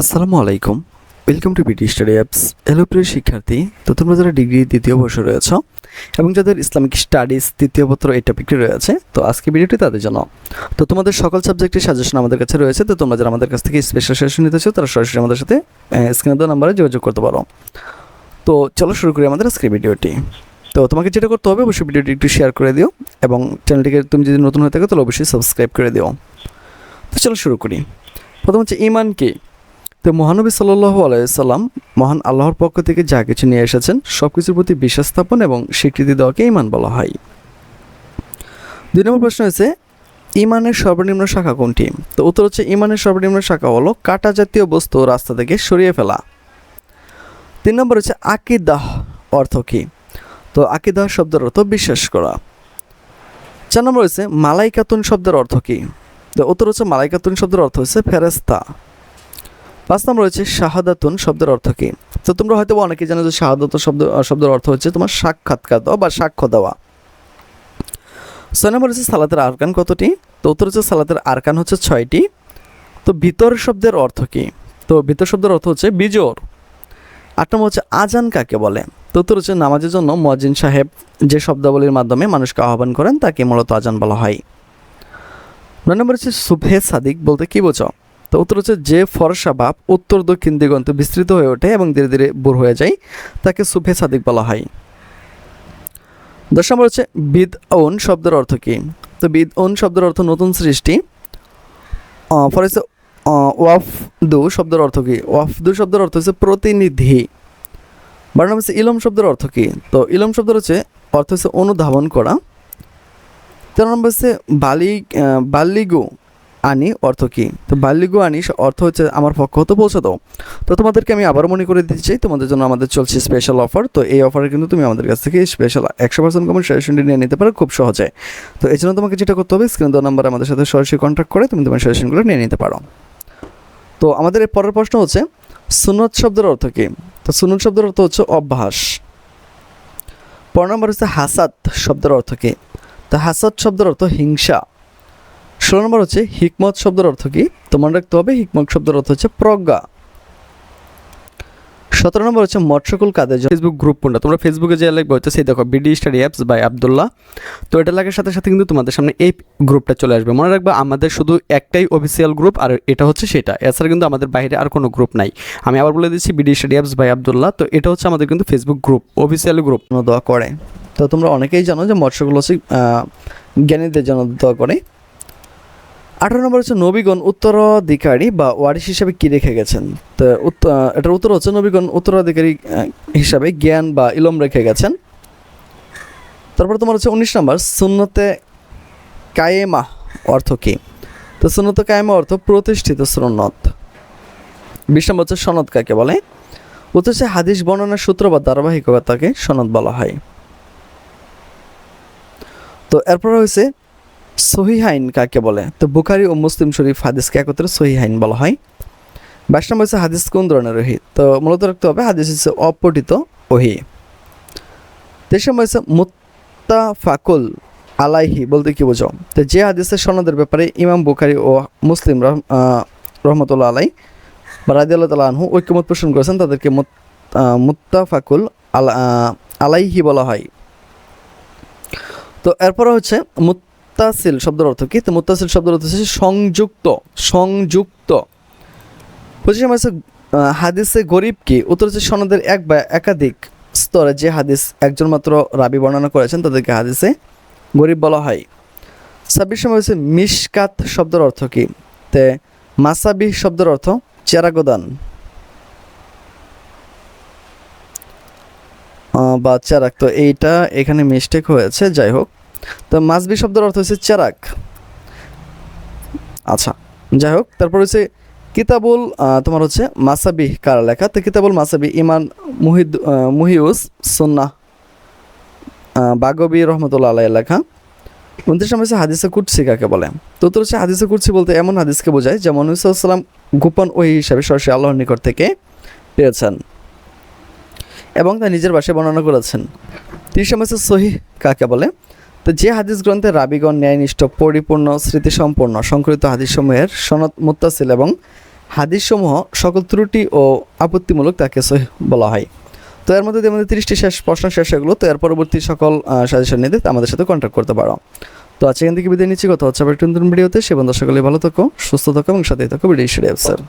আসসালামু আলাইকুম। Welcome to BD study apps hello প্রিয় শিক্ষার্থী। তো তোমরা যারা ডিগ্রি দ্বিতীয় বর্ষে রয়েছ এবং যাদের ইসলামিক স্টাডিজ তৃতীয় পত্র এই টপিকটি রয়েছে, তো আজকে ভিডিওটি তাদের জন্য। তো তোমাদের সকল সাবজেক্টের সাজেশন আমাদের কাছে রয়েছে, তো তোমরা যারা আমাদের কাছ থেকে স্পেশাল সেশন নিতে চাও, তারা সরাসরি আমাদের সাথে স্ক্রিনে দেওয়া নাম্বারে যোগাযোগ করতে পারো। তো চলো শুরু করি আমাদের আজকের ভিডিওটি। তো তোমাকে যেটা করতে হবে, অবশ্যই ভিডিওটি একটু শেয়ার করে দিও এবং চ্যানেলটিকে তুমি যদি নতুন হয়ে থাকো, তাহলে অবশ্যই সাবস্ক্রাইব করে দিও। তো চলো শুরু করি। প্রথম হচ্ছে ইমান কি? তো মহানবী সাল্লাল্লাহু আলাইসাল্লাম মহান আল্লাহর পক্ষ থেকে যা কিছু নিয়ে এসেছেন সব কিছুর প্রতি বিশ্বাস স্থাপন এবং স্বীকৃতি দেওয়াকে ইমান বলা হয়। দুই নম্বর প্রশ্ন হচ্ছে ইমানের সর্বনিম্ন শাখা কোনটি? তো উত্তর হচ্ছে ইমানের সর্বনিম্ন শাখা হলো কাটা জাতীয় বস্তু রাস্তা থেকে সরিয়ে ফেলা। তিন নম্বর হচ্ছে, আকিদাহ অর্থ কী? তো আকিদাহ শব্দের অর্থ বিশ্বাস করা। চার নম্বর হচ্ছে, মালাইকাতুন শব্দের অর্থ কী? তো উত্তর হচ্ছে, মালাইকাতুন শব্দের অর্থ হচ্ছে ফেরেস্তা পাঁচ নম্বর হচ্ছে শাহাদাতুন শব্দের অর্থ কী? তো তোমরা হয়তো অনেকে জানো যে শাহাদাতুন শব্দ শব্দের অর্থ হচ্ছে তোমার সাক্ষাৎকার দেওয়া বা সাক্ষ্য দেওয়া। ছয় নম্বর হচ্ছে সালাতের আরকান কতটি? তো উত্তর হচ্ছে সালাতের আরকান হচ্ছে ছয়টি। তো ভিতর শব্দের অর্থ কী? তো ভিতর শব্দের অর্থ হচ্ছে বিজোর আট নম্বর হচ্ছে আজান কাকে বলে? তো উত্তর হচ্ছে নামাজের জন্য মজিন সাহেব যে শব্দাবলীর মাধ্যমে মানুষকে আহ্বান করেন, তাকে মূলত আজান বলা হয়। নয় নম্বর হচ্ছে সুভে সাদিক বলতে কী বোঝো তো উত্তর হচ্ছে যে ফরসা ভাব উত্তর দক্ষিণ দিগন্তে বিস্তৃত হয়ে ওঠে এবং ধীরে ধীরে বুর হয়ে যায়, তাকে সুফে সাদিক বলা হয়। দশ নম্বর হচ্ছে বিদ ওন শব্দের অর্থ কী? তো বিদ ওন শব্দের অর্থ নতুন সৃষ্টি। ফর ওয়াফ দু শব্দের অর্থ কী? ওয়াফ দু শব্দের অর্থ হচ্ছে প্রতিনিধি। বারো নম্বর হচ্ছে ইলম শব্দের অর্থ কী? তো ইলম শব্দের হচ্ছে, অর্থ হচ্ছে অনুধাবন করা। তেরো নম্বর হচ্ছে বালি বাল্লিগু আনি অর্থ কী? তো বাল্যগু আনি অর্থ হচ্ছে আমার পক্ষ হতে পৌঁছে দাও তো তোমাদেরকে আমি আবারও মনে করে দিতে চাই, তোমাদের জন্য আমাদের চলছে স্পেশাল অফার তো এই অফারে কিন্তু তুমি আমাদের কাছ থেকে স্পেশাল একশো পার্সেন্ট কমন সাজেশনটি নিয়ে নিতে পারো খুব সহজে। তো এই জন্য তোমাকে যেটা করতে হবে স্ক্রিন দেওয়া নাম্বার আমাদের সাথে সরাসরি কন্ট্যাক্ট করে তুমি তোমার সাজেশনগুলো নিয়ে নিতে পারো। তো আমাদের পরের প্রশ্ন হচ্ছে সুনত শব্দের অর্থ কী? তো সুনত শব্দের অর্থ হচ্ছে অভ্যাস। পর নম্বর হচ্ছে হাসাত শব্দের অর্থ কী? তো হাসাত শব্দের অর্থ হিংসা। ষোলো নম্বর হচ্ছে হিকমত শব্দের অর্থ কি? তোমার রাখতে হবে হিকমত শব্দের অর্থ হচ্ছে প্রজ্ঞা। সতেরো নম্বর হচ্ছে মৎস্যকুল কাদের ফেসবুক গ্রুপ কোনটা? তোমরা ফেসবুকে যে লিখবে হচ্ছে সেই দেখো BD study apps by Abdullah তো এটা লাগার সাথে সাথে কিন্তু তোমাদের সামনে এই গ্রুপটা চলে আসবে। মনে রাখবে আমাদের শুধু একটাই অফিসিয়াল গ্রুপ আর এটা হচ্ছে সেটা। এছাড়া কিন্তু আমাদের বাইরে আর কোনো গ্রুপ নাই। আমি আবার বলে দিচ্ছি BD study apps by Abdullah তো এটা হচ্ছে আমাদের কিন্তু ফেসবুক গ্রুপ অফিসিয়াল গ্রুপ দোয়া করে। তো তোমরা অনেকেই জানো যে মৎস্যগুলো হচ্ছে জ্ঞানীদের জন্য দোয়া করে। আঠারো নম্বর হচ্ছে নবীগণ উত্তরাধিকারী বা ওয়ারিশ হিসাবে কী রেখে গেছেন? তো এটার উত্তর হচ্ছে নবীগণ উত্তরাধিকারী হিসাবে জ্ঞান বা ইলম রেখে গেছেন। তারপর তোমার হচ্ছে উনিশ নম্বর, সুন্নতে কায়েমা অর্থ কী? তো সুন্নত কায়েমা অর্থ প্রতিষ্ঠিত সুন্নত। বিশ নম্বর হচ্ছে সনদ কাকে বলে? উত্তর হচ্ছে হাদিস বর্ণনার সূত্র বা ধারাবাহিকতাকে সনদ বলা হয়। তো এরপর হয়েছে সহিহাইন কাকে বলে? তো বুখারি ও মুসলিম শরীফ হাদিসকে একত্রে সহিহাইন বলা হয়। বাইশ নম্বর হচ্ছে হাদিস কোন ধরনের ওহি? তো মূলত রাখতে হবে হাদিস হচ্ছে অপঠিত ওহি। তেইশ নম্বর হচ্ছে মুত্তাফাকুল আলাইহি, বলতে কি বোঝো? তো যে হাদিসের সনদের ব্যাপারে ইমাম বুখারি ও মুসলিম রহমতুল্লাহ আলাই বা রাজি আল্লাহ তালা আনহু ঐক্যমত পোষণ করেছেন, তাদেরকে মুত্তাফাকুল আলা আলাইহি বলা হয়। তো এরপরে হচ্ছে মুত্তাসিল শব্দের অর্থ কি? তো মুত্তাসিল শব্দের অর্থ হচ্ছে সংযুক্ত সংযুক্ত। পঁচিশ নম্বর হচ্ছে হাদিসে গরিব কি? উত্তর হচ্ছে সনদের এক বা একাধিক স্তরে যে হাদিস একজন মাত্র রাবি বর্ণনা করেছেন, তাদেরকে হাদিসে গরিব বলা হয়। ছাব্বিশ নম্বর হচ্ছে মিসকাত শব্দের অর্থ কি? তে মাসাবি শব্দের অর্থ চেরাগোদান বা চেরাক। তো এইটা এখানে মিস্টেক হয়েছে, যাই হোক। তো মাসবি শব্দের অর্থ হচ্ছে চেরাক। আচ্ছা যাই হোক, তারপর হচ্ছে কিতাবুল তোমার হচ্ছে মাসাবি কারা লেখা? তো কিতাবুল মাসাবি ইমান মুহিদ মুহিউস সন্না বাগবি রহমতুল্লাহ আলাই লেখা। উনত্রিশ নম্বর হচ্ছে হাদিসে কুটসি কাকে বলে? তো তোর হচ্ছে হাদিসে কুটসি বলতে এমন হাদিসকে বোঝায় যেমন ইসাল্লাম গোপন ওই হিসাবে সরাসরি আল্লাহর নিকট থেকে পেয়েছেন এবং তা নিজের বাসায় বর্ণনা করেছেন। তিরিশ নম্বর হচ্ছে সহি কাকে বলে? তো যে হাদিস গ্রন্থে রাবিগণ ন্যায়নিষ্ঠ, পরিপূর্ণ, স্মৃতিসম্পন্ন, সংকলিত হাদিসসমূহের সনদ মুত্তাসিল এবং হাদিসসমূহ সকল ত্রুটি ও আপত্তিমূলক তাকে বলা হয়। তো এর মধ্যে আমাদের তিরিশটি শেষ প্রশ্ন শেষ হয়ে গেলো, তো এর পরবর্তী সকল সাজেশন নিতে আমাদের সাথে কন্ট্যাক্ট করতে পারো। তো আজকে এখান থেকে বিদায় নিচ্ছি, কথা হচ্ছে আবার নতুন ভিডিওতে। সে বন্ধু ভালো থাকো, সুস্থ থাকো এবং সাথে থাকো ভিডিও স্যার